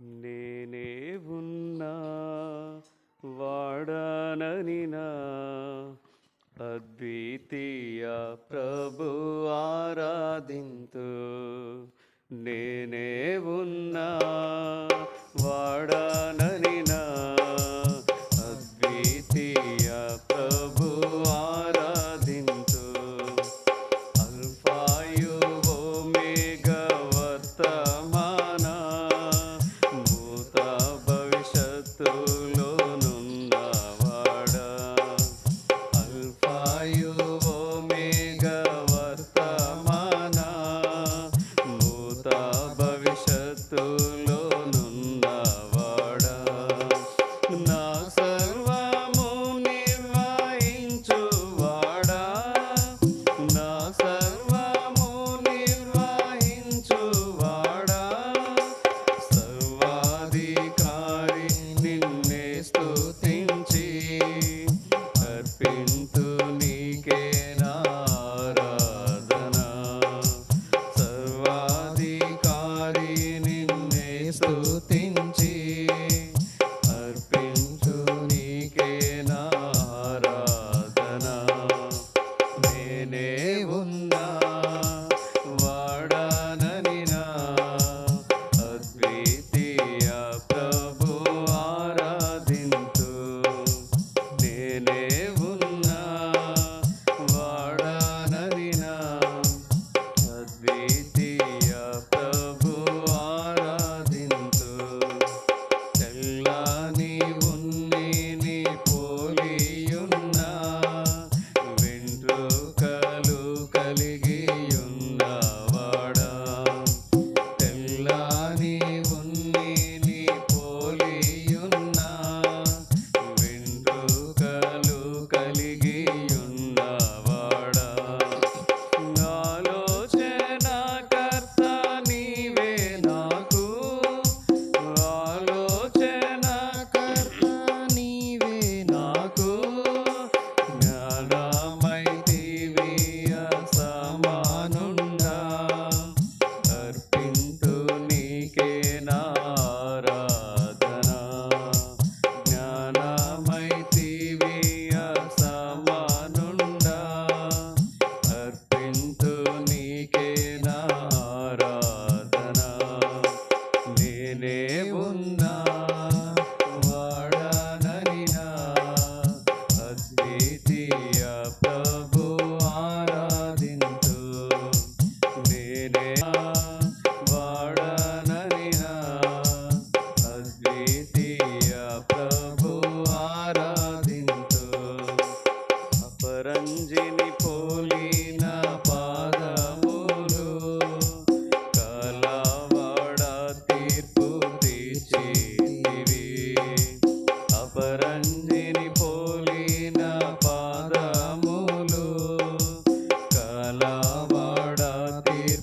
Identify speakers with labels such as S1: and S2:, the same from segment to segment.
S1: నేనే ఉన్నా వాడననినా అద్వితీయ ప్రభు ఆరాధింతు. నేనే ఉన్నా వాడననినా అద్వితీయ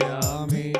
S1: Yummy.